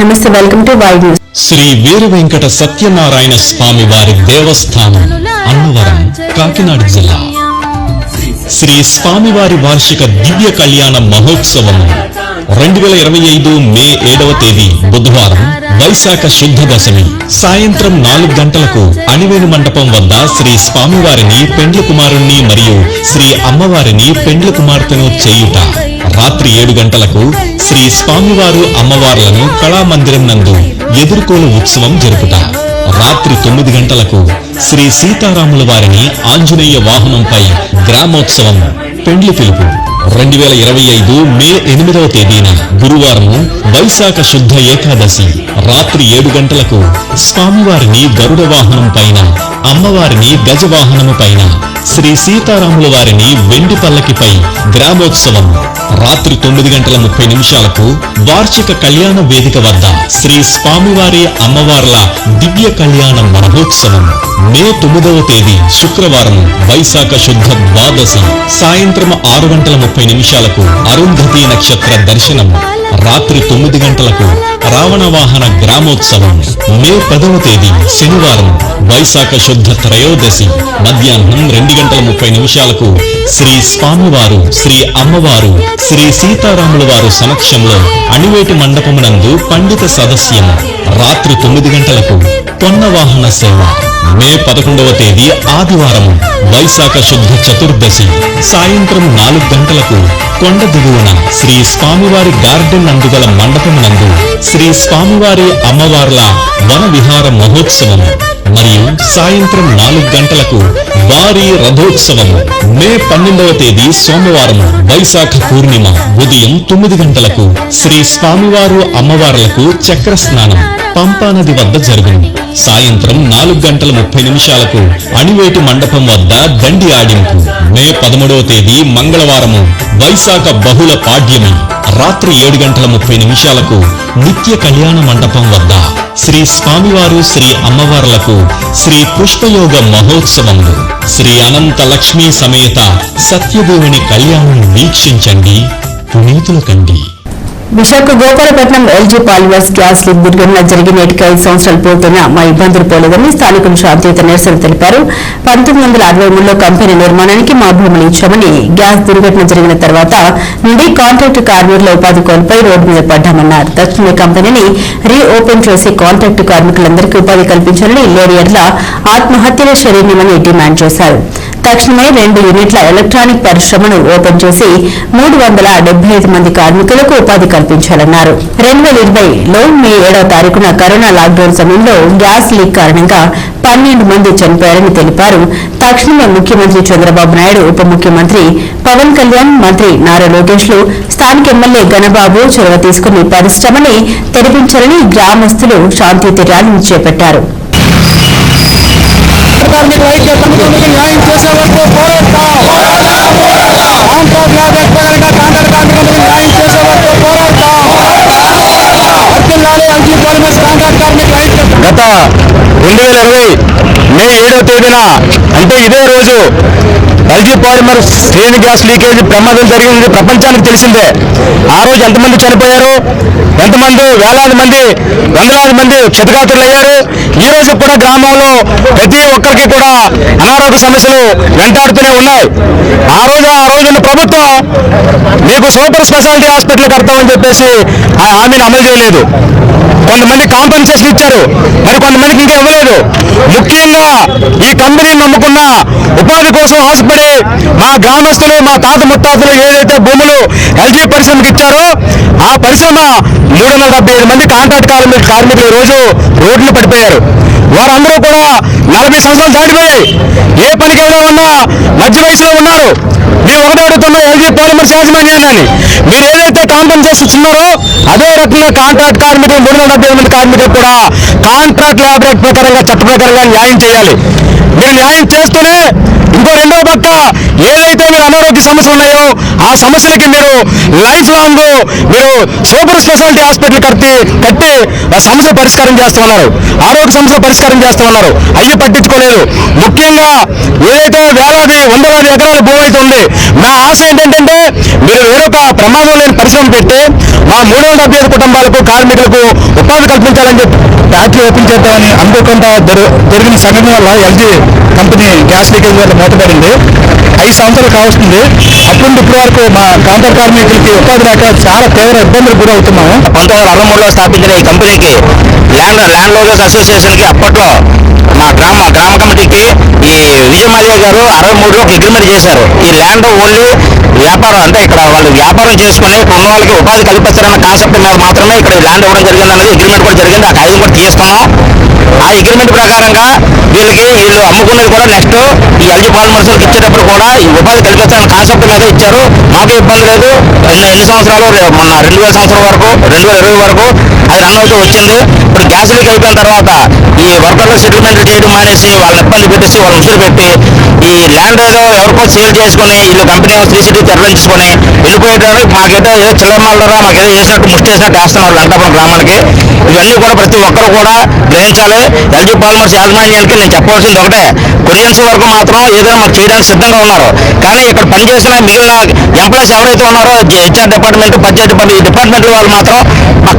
నమస్తే welcome to wide news Shri Veera Venkata Satyanarayana Swamy వారి దేవస్థానం అన్నవరం కాకినాడ జిల్లా. శ్రీ స్వామివారి వార్షిక దివ్య కళ్యాణ మహోత్సవం రెండు వేల ఇరవై ఐదు మే ఏడవ తేదీ బుధవారం వైశాఖ శుద్ధ దశమి. సాయంత్రం నాలుగు గంటలకు అణివేణు మండపం వద్ద శ్రీ స్వామివారిని పెండ్ల కుమారుణ్ణి మరియు శ్రీ అమ్మవారిని పెండ్ల కుమార్తెను చేయుట. రాత్రి ఏడు గంటలకు శ్రీ స్వామివారు అమ్మవార్లను కళామందిరం నందు ఎదుర్కోలు ఉత్సవం జరుపుట. రాత్రి తొమ్మిది గంటలకు శ్రీ సీతారాముల వారిని ఆంజనేయ వాహనంపై గ్రామోత్సవం. పెండ్లి పిలుపు. రెండు వేల ఇరవై ఐదు మే ఎనిమిదవ తేదీన గురువారము వైశాఖ శుద్ధ ఏకాదశి. రాత్రి ఏడు గంటలకు స్వామివారిని గరుడ వాహనం పైన అమ్మవారిని గజవాహనము పైన శ్రీ సీతారాముల వారిని వెండి పల్లకిపై గ్రామోత్సవం. రాత్రి తొమ్మిది గంటల ముప్పై నిమిషాలకు వార్షిక కళ్యాణ వేదిక వద్ద శ్రీ స్వామివారి అమ్మవార్ల దివ్య కళ్యాణ మహోత్సవం. మే తొమ్మిదవ తేదీ శుక్రవారం వైశాఖ శుద్ధ ద్వాదశి. సాయంత్రం ఆరు గంటల ముప్పై నిమిషాలకు అరుంధతి నక్షత్ర దర్శనం. రాత్రి తొమ్మిది గంటలకు రావణ వాహన గ్రామోత్సవం. మే పదవ తేదీ శనివారం వైశాఖ శుద్ధ త్రయోదశి మధ్యాహ్నం రెండు గంటల ముప్పై నిమిషాలకు శ్రీ స్వామివారు శ్రీ అమ్మవారు శ్రీ సీతారాముల వారు సమక్షంలో అణివేటి మండపమునందు పండిత సదస్యము రాత్రి తొమ్మిది గంటలకు పొన్నవాహన సేవ. మే పదకొండవ తేదీ ఆదివారం వైశాఖ శుద్ధ చతుర్దశి సాయంత్రం నాలుగు గంటలకు కొండ దిగువన శ్రీ స్వామివారి గార్డెన్ అందుగల మండపమునందు శ్రీ స్వామివారి అమ్మవార్ల వన విహార మహోత్సవం. మరియు సాయంత్రం నాలుగు గంటలకు భారీ రథోత్సవం. మే పన్నెండవ తేదీ సోమవారం వైశాఖ పూర్ణిమ ఉదయం తొమ్మిది గంటలకు శ్రీ స్వామివారు అమ్మవార్లకు చక్ర స్నానం పంపానది వద్ద జరుగును సాయంత్రం నాలుగు గంటల ముప్పై నిమిషాలకు అణివేటి మండపం వద్ద దండి ఆడింపు. మే పదమూడవ తేదీ మంగళవారము వైశాఖ బహుళ పాడ్యమి. రాత్రి ఏడు గంటల ముప్పై నిమిషాలకు నిత్య కళ్యాణ మండపం వద్ద శ్రీ స్వామివారు శ్రీ అమ్మవార్లకు శ్రీ పుష్పయోగ మహోత్సవములు. శ్రీ అనంత లక్ష్మీ సమేత సత్యదేవుని కళ్యాణం వీక్షించండి పునీతుల కండి. Visakha Gopalapatnam LG polymers gas leak దుర్ఘటన జరిగి నేటికి ఐదు సంవత్సరాలు పూర్తయినా మా ఇబ్బందులు పోలేదని స్థానికులు శాంతియుత నిరసన తెలిపారు. పంతొమ్మిది వందల అరవై మూడులో కంపెనీ నిర్మాణానికి మా భూములు ఇచ్చామని గ్యాస్ దుర్ఘటన జరిగిన తర్వాత నుండి కాంట్రాక్టు కార్మికుల ఉపాధి కోల్పోయి రోడ్డు మీద పడ్డామన్నారు. తక్షణమే కంపెనీని రీ ఓపెన్ చేసి కాంట్రాక్టు కార్మికులందరికీ ఉపాధి కల్పించాలని లేడియర్ల ఆత్మహత్యల శరీరమని డిమాండ్ చేశారు. తక్షణమే రెండు యూనిట్ల ఎలక్ట్రానిక్ పరిశ్రమను ఓపెన్ చేసి మూడు వందల డెబ్బై ఐదు మంది కార్మికులకు ఉపాధి కల్పించాలన్నారు. రెండు వేల ఇరవైలో మే ఏడవ తారీఖున కరోనా లాక్డౌన్ సమయంలో గ్యాస్ లీక్ కారణంగా పన్నెండు మంది చనిపోయారని తెలిపారు. తక్షణమే ముఖ్యమంత్రి చంద్రబాబు నాయుడు ఉప ముఖ్యమంత్రి పవన్ కళ్యాణ్ మంత్రి నారా లోకేష్లు స్థానిక ఎమ్మెల్యే గణబాబు చొరవ తీసుకుని పరిశ్రమని తెరిపించాలని గ్రామస్తులు శాంతియుత ర్యాలీని చేపట్టారు. న్యాయం చేసే వరకు పోరాడతాం కాంట్రాక్ట్ లేకపోయినా కాంట్రాక్ట్ కార్మికులకు న్యాయం చేసే వరకు పోరాడతాం వర్తిల్లాలి అంజీ పాలిమర్స్ కాంట్రాక్ట్ కార్మిక గత రెండు వేల ఇరవై మే ఏడవ తేదీన అంటే ఇదే రోజు ఎల్జీ పాలిమర్ శ్రేణి గ్యాస్ లీకేజ్ ప్రమాదం జరిగింది. ప్రపంచానికి తెలిసిందే. ఆ రోజు ఎంతమంది చనిపోయారు? ఎంతమంది వేలాది మంది వందలాది మంది క్షతిగాతులయ్యారు ఈ రోజు కూడా గ్రామంలో ప్రతి ఒక్కరికి కూడా అనారోగ్య సమస్యలు వెంటాడుతూనే ఉన్నాయి. ఆ రోజు ఆ రోజున ప్రభుత్వం మీకు సూపర్ స్పెషాలిటీ హాస్పిటల్ కడతామని చెప్పేసి ఆ హామీని అమలు చేయలేదు. కొంతమంది కాంపెన్సేషన్ ఇచ్చారు. మరి కొంతమందికి ఇంకా ఇవ్వలేదు. ముఖ్యంగా ఈ కంపెనీ నమ్ముకున్న ఉపాధి కోసం ఆశపడి మా గ్రామస్తులు మా తాత ముత్తాతలు ఏదైతే భూములు ఎల్జీ పరిశ్రమకి ఇచ్చారో ఆ పరిశ్రమ మూడు వందల డెబ్బై ఐదు మంది కాంట్రాక్ట్ కార్మిక కార్మికులు రోజు రోడ్లు పడిపోయారు. వారందరూ కూడా నలభై సంవత్సరాలు దాటిపోయాయి. ఏ పనికి ఏదో ఉన్నా మధ్య వయసులో ఉన్నారు. మేము ఒకటే అడుగుతున్నాం ఎల్జీ పాలిమర్స్ యాజమాన్యాన్ని. మీరు ఏదైతే కాంపెన్సేషన్ ఇస్తున్నారో అదే రకంగా కాంట్రాక్ట్ కార్మికులు మూడు వందల డెబ్బై మంది కార్మికులు కూడా కాంట్రాక్ట్ లేబర్ యాక్ట్ ప్రకారంగా చట్ట ప్రకారంగా న్యాయం చేయాలి. మీరు న్యాయం చేస్తూనే ఇంకో రెండో పక్క ఏదైతే మీరు అనారోగ్య సమస్యలు ఉన్నాయో ఆ సమస్యలకి మీరు లైఫ్ లాంగ్ మీరు సూపర్ స్పెషాలిటీ హాస్పిటల్ కట్టి కట్టి ఆ సమస్య పరిష్కారం చేస్తున్నారు ఆరోగ్య సమస్య పరిష్కారం చేస్తున్నారు అవి పట్టించుకోలేదు. ముఖ్యంగా ఏదైతే వేలాది వందలాది ఎకరాలు నా ఆశ ఏంటంటే మీరు వేరొక ప్రమాదం లేని పరిశ్రమ పెట్టి మా మూడు వందల డెబ్బై ఐదు కుటుంబాలకు కార్మికులకు ఉపాధి కల్పించాలని చెప్పి ఫ్యాక్టరీ ఓపెన్ చేద్దామని అనుకోకుండా జరిగిన సంఘటన వల్ల ఎల్జీ కంపెనీ గ్యాస్ లీకేజ్ వల్ల మూతపడింది. ఐదు సంవత్సరాలు కావస్తుంది. అప్పుడు ఇప్పుడు ఇప్పటి వరకు మా కాంటర్ కార్మికులకి ఉపాధి రాక చాలా తీవ్ర ఇబ్బందులు గురవుతున్నాము. పంతొమ్మిది వందల అరవై మూడులో స్థాపించిన ఈ కంపెనీకి ల్యాండ్ ల్యాండ్ లోడర్స్ అసోసియేషన్కి అప్పట్లో మా గ్రామ గ్రామ కమిటీకి ఈ విజయమాల్య గారు అరవై మూడు ఒక అగ్రిమెంట్ చేశారు. ఈ ల్యాండ్ ఓన్లీ వ్యాపారం అంటే ఇక్కడ వాళ్ళు వ్యాపారం చేసుకుని ఉన్నవాళ్ళకి ఉన్న వాళ్ళకి ఉపాధి కల్పించాలన్న కాన్సెప్ట్ మీద మాత్రమే ఇక్కడ ల్యాండ్ ఇవ్వడం జరిగింది అనేది అగ్రిమెంట్ కూడా జరిగింది. ఆ కాగితం కూడా తీసుకున్నాం ఆ అగ్రిమెంట్ ప్రకారంగా వీళ్ళకి వీళ్ళు అమ్ముకున్నది కూడా నెక్స్ట్ ఈ ఎల్జీ పాలిమర్స్కి ఇచ్చేటప్పుడు కూడా ఈ ఉపాధి కల్పిస్తారన్న కాన్సెప్ట్ మీద ఇచ్చారు. మాకు ఇబ్బంది లేదు. ఎన్ని సంవత్సరాలు? మొన్న రెండు వేల సంవత్సరం వరకు రెండు వేల ఇరవై వరకు అది రన్ అవుతూ వచ్చింది. ఇప్పుడు గ్యాస్ లీక్ అయిపోయిన తర్వాత ఈ వర్కర్లు సెటిల్మెంట్ చేయడం మానేసి వాళ్ళని ఇబ్బంది పెట్టేసి వాళ్ళని ఉసురు పెట్టి ఈ ల్యాండ్ ఏదో ఎవరికో సేల్ చేసుకుని వీళ్ళు కంపెనీ త్రీ సిటీ తరలించుకొని వెళ్ళిపోయేటానికి మాకేదో ఏదో చిల్లరమాలరా మాకేదో చేసినట్టు ముట్టేసినట్టు వేస్తున్నారు వెంకటాపురం గ్రామానికి ఇవన్నీ కూడా ప్రతి ఒక్కరు కూడా గ్రహించాలి. ఎల్జీ పాలిమర్స్ యాజమాన్యానికి నేను చెప్పవలసింది ఒకటే. కొరియన్స్ వరకు మాత్రం ఏదైనా మాకు చేయడానికి సిద్ధంగా ఉన్నారు. కానీ ఇక్కడ పనిచేసిన మిగిలిన ఎంప్లాయీస్ ఎవరైతే ఉన్నారో హెచ్ఆర్ డిపార్ట్మెంట్ పంచాయతీ డిపార్ట్మెంట్ ఈ డిపార్ట్మెంట్ వాళ్ళు మాత్రం